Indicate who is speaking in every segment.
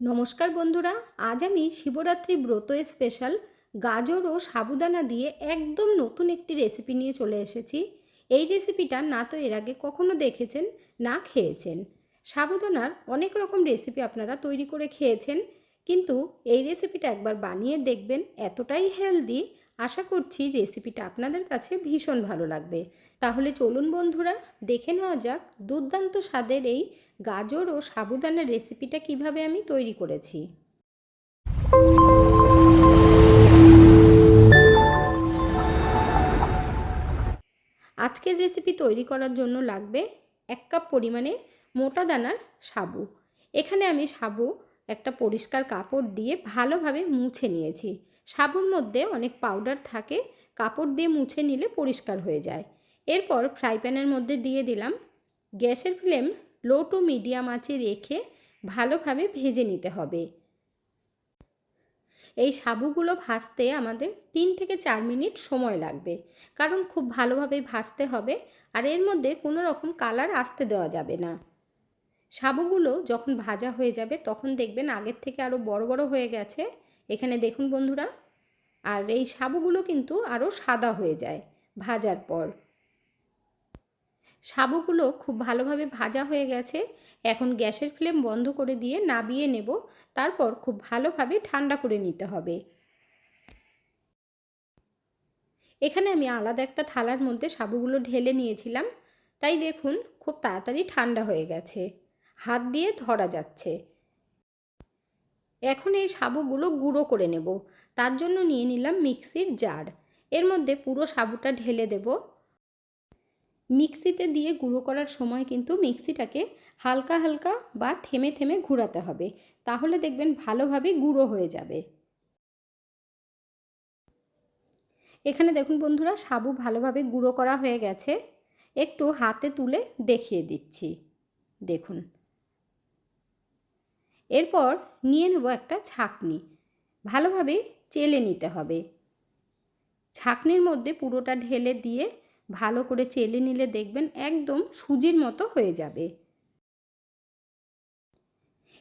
Speaker 1: নমস্কার বন্ধুরা, আজ আমি শিবরাত্রি ব্রত স্পেশাল গাজর ও সাবুদানা দিয়ে একদম নতুন একটি রেসিপি নিয়ে চলে এসেছি। এই রেসিপিটা না তো এর আগে কখনো দেখেছেন, না খেয়েছেন। সাবুদানার অনেক রকম রেসিপি আপনারা তৈরি করে খেয়েছেন, কিন্তু এই রেসিপিটা একবার বানিয়ে দেখবেন এতটাই হেলদি আশা করছি রেসিপিটা আপনাদের কাছে ভীষণ ভালো লাগবে। তাহলে চলুন বন্ধুরা, দেখে নেওয়া যাক দুর্দান্ত স্বাদের এই গাজর ও সাবুদানার রেসিপিটা কীভাবে আমি তৈরি করেছি। আজকের রেসিপি তৈরি করার জন্য লাগবে এক কাপ পরিমাণে মোটা দানার সাবু। এখানে আমি সাবু একটা পরিষ্কার কাপড় দিয়ে ভালোভাবে মুছে নিয়েছি। সাবুর মধ্যে অনেক পাউডার থাকে, কাপড় দিয়ে মুছে নিলে পরিষ্কার হয়ে যায়। এরপর ফ্রাই প্যানের মধ্যে দিয়ে দিলাম। গ্যাসের ফ্লেম লো টু মিডিয়াম আঁচে রেখে ভালোভাবে ভেজে নিতে হবে। এই সাবুগুলো ভাজতে আমাদের তিন থেকে চার মিনিট সময় লাগবে, কারণ খুব ভালোভাবে ভাজতে হবে আর এর মধ্যে কোনো রকম কালার আসতে দেওয়া যাবে না। সাবুগুলো যখন ভাজা হয়ে যাবে তখন দেখবেন আগের থেকে আরও বড় বড় হয়ে গেছে। এখানে দেখুন বন্ধুরা, আর এই সাবুগুলো কিন্তু আরও সাদা হয়ে যায় ভাজার পর। সাবুগুলো খুব ভালোভাবে ভাজা হয়ে গেছে, এখন গ্যাসের ফ্লেম বন্ধ করে দিয়ে নাবিয়ে নেব, তারপর খুব ভালোভাবে ঠান্ডা করে নিতে হবে। এখানে আমি আলাদা একটা থালার মধ্যে সাবুগুলো ঢেলে নিয়েছিলাম, তাই দেখুন খুব তাড়াতাড়ি ঠান্ডা হয়ে গেছে, হাত দিয়ে ধরা যাচ্ছে। এখন এই সাবুগুলো গুঁড়ো করে নেব। তার জন্য নিয়ে নিলাম মিক্সির জার। এর মধ্যে পুরো সাবুটা ঢেলে দেব। মিক্সিতে দিয়ে গুঁড়ো করার সময় কিন্তু মিক্সিটাকে হালকা হালকা বা থেমে থেমে ঘুরাতে হবে। তাহলে দেখবেন ভালোভাবে গুঁড়ো হয়ে যাবে। এখানে দেখুন বন্ধুরা সাবু ভালোভাবে গুঁড়ো করা হয়ে গেছে। একটু হাতে তুলে দেখিয়ে দিচ্ছি। দেখুন। এরপর নিয়ে নেব একটা ছাকনি। ভালোভাবে চেলে নিতে হবে। ছাকনির মধ্যে পুরোটা ঢেলে দিয়ে ভালো করে চেলে নিলে দেখবেন একদম সুজির মতো হয়ে যাবে।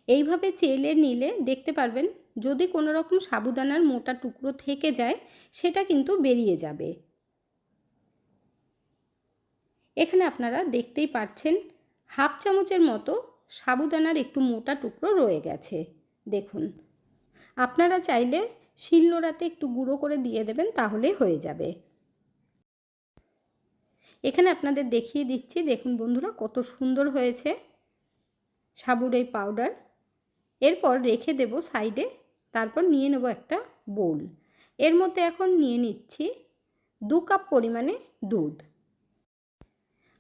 Speaker 1: এইভাবে চেলে নিলে দেখতে পারবেন যদি কোনো রকম সাবুদানার মোটা টুকরো থেকে যায়, সেটা কিন্তু বেরিয়ে যাবে। এখানে আপনারা দেখতেই পাচ্ছেন হাফ চামচের মতো সাবুদানার একটু মোটা টুকরো রয়ে গেছে। দেখুন, আপনারা চাইলে শিলনোড়াতে একটু গুঁড়ো করে দিয়ে দেবেন তাহলে হয়ে যাবে। এখানে আপনাদের দেখিয়ে দিচ্ছি, দেখুন বন্ধুরা কত সুন্দর হয়েছে সাবুর এই পাউডার। এরপর রেখে দেব সাইডে, তারপর নিয়ে নেব একটা বোল। এর মধ্যে এখন নিয়ে নিচ্ছি দু কাপ পরিমাণে দুধ।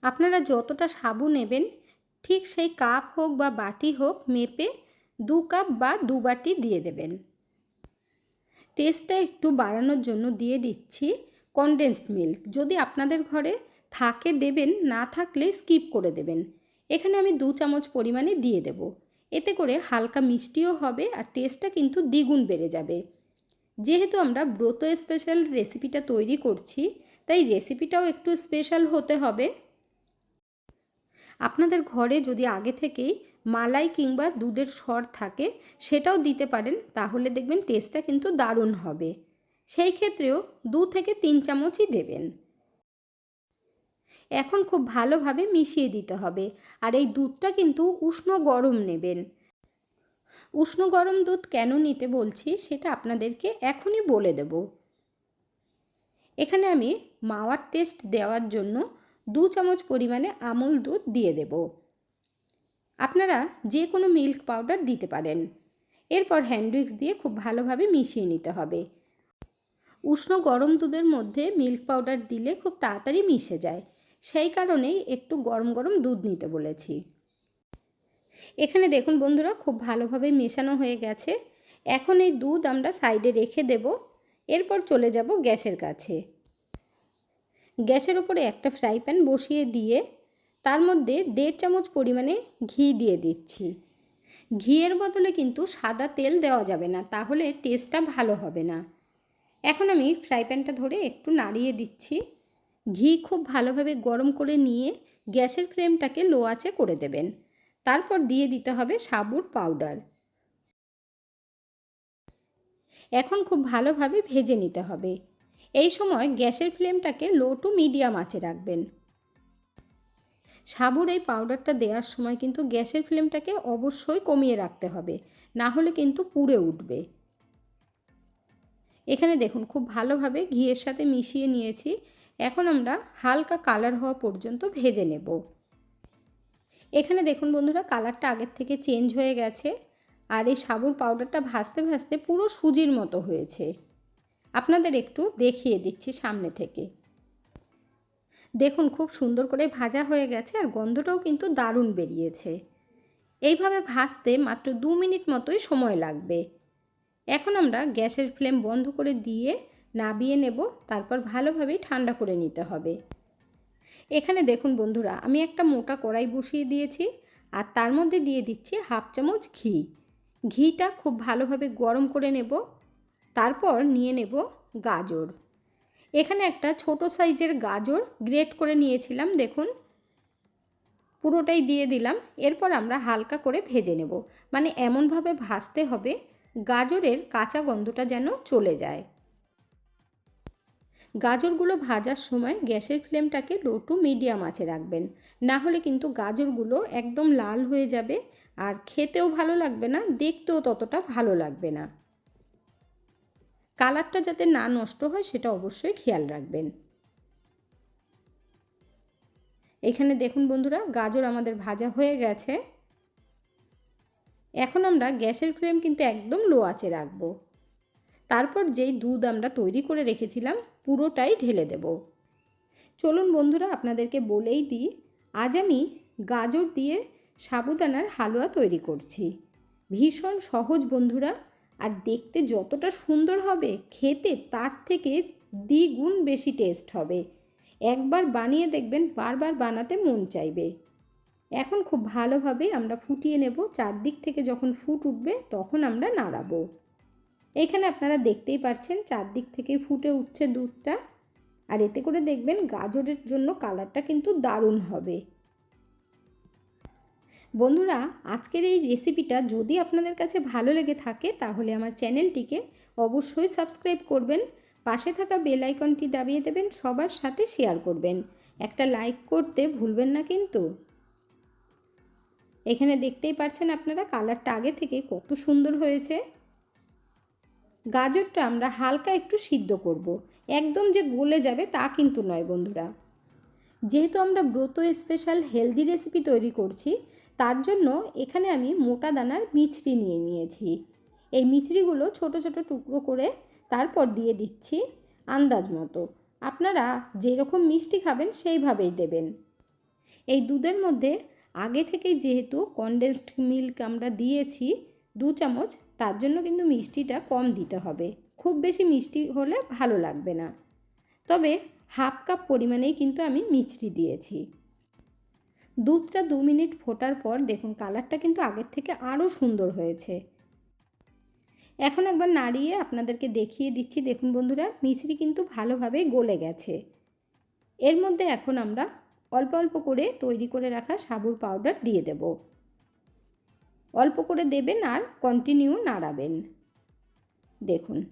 Speaker 1: আপনারা যতটা সাবু নেবেন ঠিক সেই কাপ হোক বা বাটি হোক মেপে দু কাপ বা দু বাটি দিয়ে দেবেন। টেস্টটা একটু বাড়ানোর জন্য দিয়ে দিচ্ছি কনডেন্সড মিল্ক যদি আপনাদের ঘরে থাকে দেবেন, না থাকলে স্কিপ করে দেবেন। এখানে আমি দু চামচ পরিমাণে দিয়ে দেব। এতে করে হালকা মিষ্টিও হবে আর টেস্টটা কিন্তু দ্বিগুণ বেড়ে যাবে। যেহেতু আমরা ব্রত স্পেশাল রেসিপিটা তৈরি করছি, তাই রেসিপিটাও একটু স্পেশাল হতে হবে। আপনাদের ঘরে যদি আগে থেকেই মালাই কিংবা দুধের সর থাকে, সেটাও দিতে পারেন, তাহলে দেখবেন টেস্টটা কিন্তু দারুণ হবে। সেই ক্ষেত্রেও দু থেকে তিন চামচই দেবেন। এখন খুব ভালোভাবে মিশিয়ে দিতে হবে, আর এই দুধটা কিন্তু উষ্ণ গরম নেবেন। উষ্ণ গরম দুধ কেন নিতে বলছি, সেটা আপনাদেরকে এখনই বলে দেব। এখানে আমি মাওয়ার টেস্ট দেওয়ার জন্য দু চামচ পরিমাণে আমুল দুধ দিয়ে দেব। আপনারা যে কোনো মিল্ক পাউডার দিতে পারেন। এরপর হ্যান্ডউইক্স দিয়ে খুব ভালোভাবে মিশিয়ে নিতে হবে। উষ্ণ গরম দুধের মধ্যে মিল্ক পাউডার দিলে খুব তাড়াতাড়ি মিশে যায়। সেই কারণেই একটু গরম গরম দুধ নিতে বলেছি। এখানে দেখুন বন্ধুরা, খুব ভালোভাবে মেশানো হয়ে গেছে। এখন এই দুধ আমরা সাইডে রেখে দেব। এরপর চলে যাব গ্যাসের কাছে। গ্যাসের ওপরে একটা ফ্রাই প্যান বসিয়ে দিয়ে তার মধ্যে দেড় চামচ পরিমাণে ঘি দিয়ে দিচ্ছি। ঘিয়ের বদলে কিন্তু সাদা তেল দেওয়া যাবে না, তাহলে টেস্টটা ভালো হবে না। এখন আমি ফ্রাই প্যানটা ধরে একটু নাড়িয়ে দিচ্ছি। ঘি খুব ভালোভাবে গরম করে নিয়ে গ্যাসের ফ্লেমটাকে লো আঁচে করে দেবেন। তারপর দিয়ে দিতে হবে সাবুর পাউডার এখন খুব ভালোভাবে ভেজে নিতে হবে। এই সময় গ্যাসের ফ্লেমটাকে লো টু মিডিয়াম আঁচে রাখবেন। সাবুর এই পাউডারটা দেওয়ার সময় কিন্তু গ্যাসের ফ্লেমটাকে অবশ্যই কমিয়ে রাখতে হবে, না হলে কিন্তু পুড়ে উঠবে। এখানে দেখুন, খুব ভালোভাবে ঘিয়ের সাথে মিশিয়ে নিয়েছি। এখন আমরা হালকা কালার হওয়া পর্যন্ত ভেজে নেব। এখানে দেখুন বন্ধুরা কালারটা আগের থেকে চেঞ্জ হয়ে গেছে। আর এই সাবুর পাউডারটা ভাজতে ভাজতে পুরো সুজির মতো হয়েছে। আপনাদের একটু দেখিয়ে দিচ্ছি সামনে থেকে। দেখুন খুব সুন্দর করে ভাজা হয়ে গেছে আর গন্ধটাও কিন্তু দারুণ বেরিয়েছে। এইভাবে ভাজতে মাত্র দু মিনিট মতোই সময় লাগবে। এখন আমরা গ্যাসের ফ্লেম বন্ধ করে দিয়ে নাবিয়ে নেব, তারপর ভালোভাবেই ঠান্ডা করে নিতে হবে। এখানে দেখুন বন্ধুরা, আমি একটা মোটা কড়াই বসিয়ে দিয়েছি আর তার মধ্যে দিয়ে দিচ্ছি হাফ চামচ ঘি। ঘিটা খুব ভালোভাবে গরম করে নেব। তারপর নিয়ে নেব গাজর। এখানে একটা ছোট সাইজের গাজর গ্রেট করে নিয়েছিলাম, দেখুন। পুরোটাই দিয়ে দিলাম, এরপর আমরা হালকা করে ভেজে নেব। মানে এমনভাবে ভাজতে হবে গাজরের কাঁচা গন্ধটা যেন চলে যায়। গাজরগুলো ভাজার সময় গ্যাসের ফ্লেমটাকে লো টু মিডিয়াম আঁচে রাখবেন। না হলে কিন্তু গাজরগুলো একদম লাল হয়ে যাবে, আর খেতেও ভালো লাগবে না, দেখতেও ততটা ভালো লাগবে না। কালারটা যাতে না নষ্ট হয়, সেটা অবশ্যই খেয়াল রাখবেন। এখানে দেখুন বন্ধুরা, গাজর আমাদের ভাজা হয়ে গেছে। এখন আমরা গ্যাসের ফ্লেম কিন্তু একদম লো আঁচে রাখব। তারপর যেই দুধ আমরা তৈরি করে রেখেছিলাম, পুরোটাই ঢেলে দেব। চলুন বন্ধুরা, আপনাদেরকে বলেই দিই, আজ আমি গাজর দিয়ে সাবুদানার হালুয়া তৈরি করছি। ভীষণ সহজ বন্ধুরা। আর দেখতে যতটা সুন্দর হবে, খেতে তার থেকে দ্বিগুণ বেশি টেস্ট হবে। একবার বানিয়ে দেখবেন, বারবার বানাতে মন চাইবে। এখন খুব ভালোভাবে আমরা ফুটিয়ে নেব। চারদিক থেকে যখন ফুট উঠবে, তখন আমরা নাড়াবো। এখানে আপনারা দেখতেই পাচ্ছেন চারদিক থেকে ফুটে উঠছে দুধটা। আর এতে করে দেখবেন গাজরের জন্য কালারটা কিন্তু দারুণ হবে। বন্ধুরা, আজকের এই রেসিপিটা যদি আপনাদের কাছে ভালো লেগে থাকে, তাহলে আমার চ্যানেলটিকে অবশ্যই সাবস্ক্রাইব করবেন, পাশে থাকা বেল আইকনটি দাবিয়ে দেবেন, সবার সাথে শেয়ার করবেন। একটা লাইক করতে ভুলবেন না কিন্তু। এখানে দেখতেই পারছেন আপনারা কালারটা আগে থেকে কত সুন্দর হয়েছে। গাজরটা আমরা হালকা একটু সিদ্ধ করব। একদম যে গলে যাবে তা কিন্তু নয় বন্ধুরা। যেহেতু আমরা ব্রত স্পেশাল হেলদি রেসিপি তৈরি করছি, তার জন্য এখানে আমি মোটা দানার মিছরি নিয়ে নিয়েছি। এই মিছরিগুলো ছোট ছোট টুকরো করে তারপর দিয়ে দিচ্ছি আন্দাজ মতো। আপনারা যেরকম মিষ্টি খাবেন সেইভাবেই দেবেন। এই দুধের মধ্যে আগে থেকেই যেহেতু কনডেন্সড মিল্ক আমরা দিয়েছি দু চামচ, তার জন্য কিন্তু মিষ্টিটা কম দিতে হবে। খুব বেশি মিষ্টি হলে ভালো লাগবে না। তবে হাফ কাপ পরিমাণেই কিন্তু আমি মিছরি দিয়েছি। দুধটা দু মিনিট ফোটার পর দেখুন কালারটা কিন্তু আগের থেকে আরও সুন্দর হয়েছে। এখন একবার নাড়িয়ে আপনাদেরকে দেখিয়ে দিচ্ছি। দেখুন বন্ধুরা, মিছরি কিন্তু ভালোভাবে গলে গেছে। এর মধ্যে এখন আমরা অল্প অল্প করে তৈরি করে রাখা সাবুর পাউডার দিয়ে দেব। অল্প করে দেবেন আর কন্টিনিউ নাড়াবেন। দেখুন,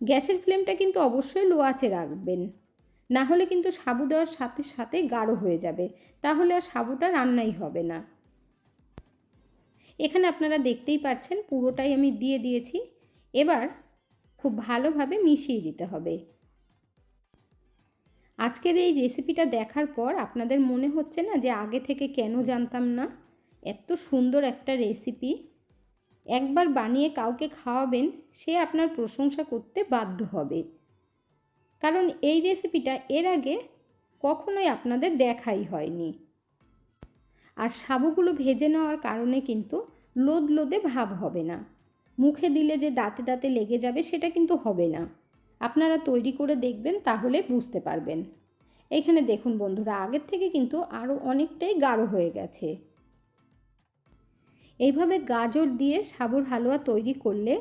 Speaker 1: গ্যাসের ফ্লেমটা কিন্তু অবশ্যই লো আঁচে রাখবেন। না হলে কিন্তু সাবু দেওয়ার সাথে সাথে গাঢ় হয়ে যাবে। তাহলে আর সাবুটা রান্নাই হবে না। এখানে আপনারা দেখতেই পাচ্ছেন পুরোটাই আমি দিয়ে দিয়েছি। এবার খুব ভালোভাবে মিশিয়ে দিতে হবে। আজকের এই রেসিপিটা দেখার পর আপনাদের মনে হচ্ছে না যে আগে থেকে কেন জানতাম না? এত সুন্দর একটা রেসিপি। একবার বানিয়ে কাউকে খাওয়াবেন, সে আপনার প্রশংসা করতে বাধ্য হবে। কারণ এই রেসিপিটা এর আগে কখনোই আপনাদের দেখাই হয়নি। আর সাবুগুলো ভেজে নেওয়ার কারণে কিন্তু লোদ লোদে ভাব হবে না। মুখে দিলে যে দাঁতে দাঁতে লেগে যাবে সেটা কিন্তু হবে না। আপনারা তৈরি করে দেখবেন তাহলে বুঝতে পারবেন। এখানে দেখুন বন্ধুরা, আগের থেকে কিন্তু আরও অনেকটাই গাঢ় হয়ে গেছে। এইভাবে গাজর দিয়ে সাবুর হালুয়া তৈরি করলে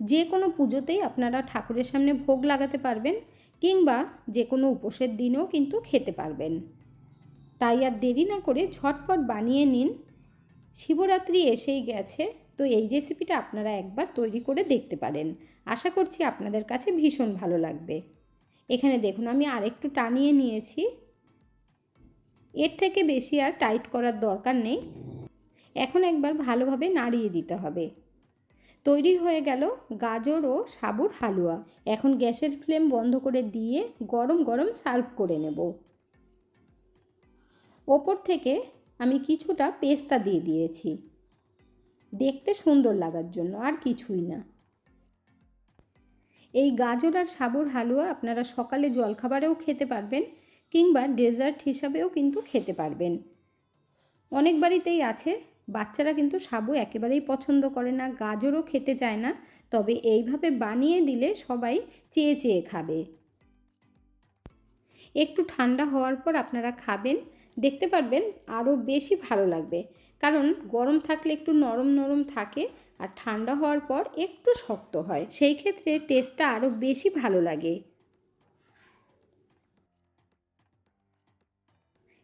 Speaker 1: যে কোনো পুজোতেই আপনারা ঠাকুরের সামনে ভোগ লাগাতে পারবেন। কিংবা যে কোনো উপোসের দিনেও কিন্তু খেতে পারবেন। তাই আর দেরি না করে ঝটপট বানিয়ে নিন। শিবরাত্রি এসেই গেছে, তো এই রেসিপিটা আপনারা একবার তৈরি করে দেখতে পারেন। আশা করছি আপনাদের কাছে ভীষণ ভালো লাগবে। এখানে দেখুন, আমি আরেকটু টানিয়ে নিয়েছি। এর থেকে বেশি আর টাইট করার দরকার নেই। এখন একবার ভালোভাবে নাড়িয়ে দিতে হবে। তৈরি হয়ে গেল গাজর ও সাবুর হালুয়া। এখন গ্যাসের ফ্লেম বন্ধ করে দিয়ে গরম গরম সার্ভ করে নেব। ওপর থেকে আমি কিছুটা পেস্তা দিয়ে দিয়েছি। দেখতে সুন্দর লাগার জন্য আর কিছুই না। এই গাজর আর সাবুর হালুয়া আপনারা সকালে জলখাবারেও খেতে পারবেন কিংবা ডেজার্ট হিসাবেও কিন্তু খেতে পারবেন। অনেক বাড়িতেই আছে বাচ্চারা কিন্তু সাবু একেবারেই পছন্দ করে না, গাজরও খেতে চায় না, তবে এইভাবে বানিয়ে দিলে সবাই চেয়ে চেয়ে খাবে। একটু ঠান্ডা হওয়ার পর আপনারা খাবেন, দেখতে পারবেন আরও বেশি ভালো লাগবে। কারণ গরম থাকলে একটু নরম নরম থাকে আর ঠান্ডা হওয়ার পর একটু শক্ত হয়, সেই ক্ষেত্রে টেস্টটা আরও বেশি ভালো লাগে।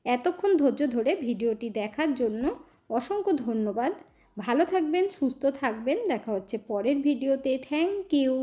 Speaker 1: এতক্ষণ ধৈর্য ধরে ভিডিওটি দেখার জন্য অসংখ্য ধন্যবাদ। ভালো থাকবেন সুস্থ থাকবেন। দেখা হচ্ছে পরের ভিডিওতে। Thank you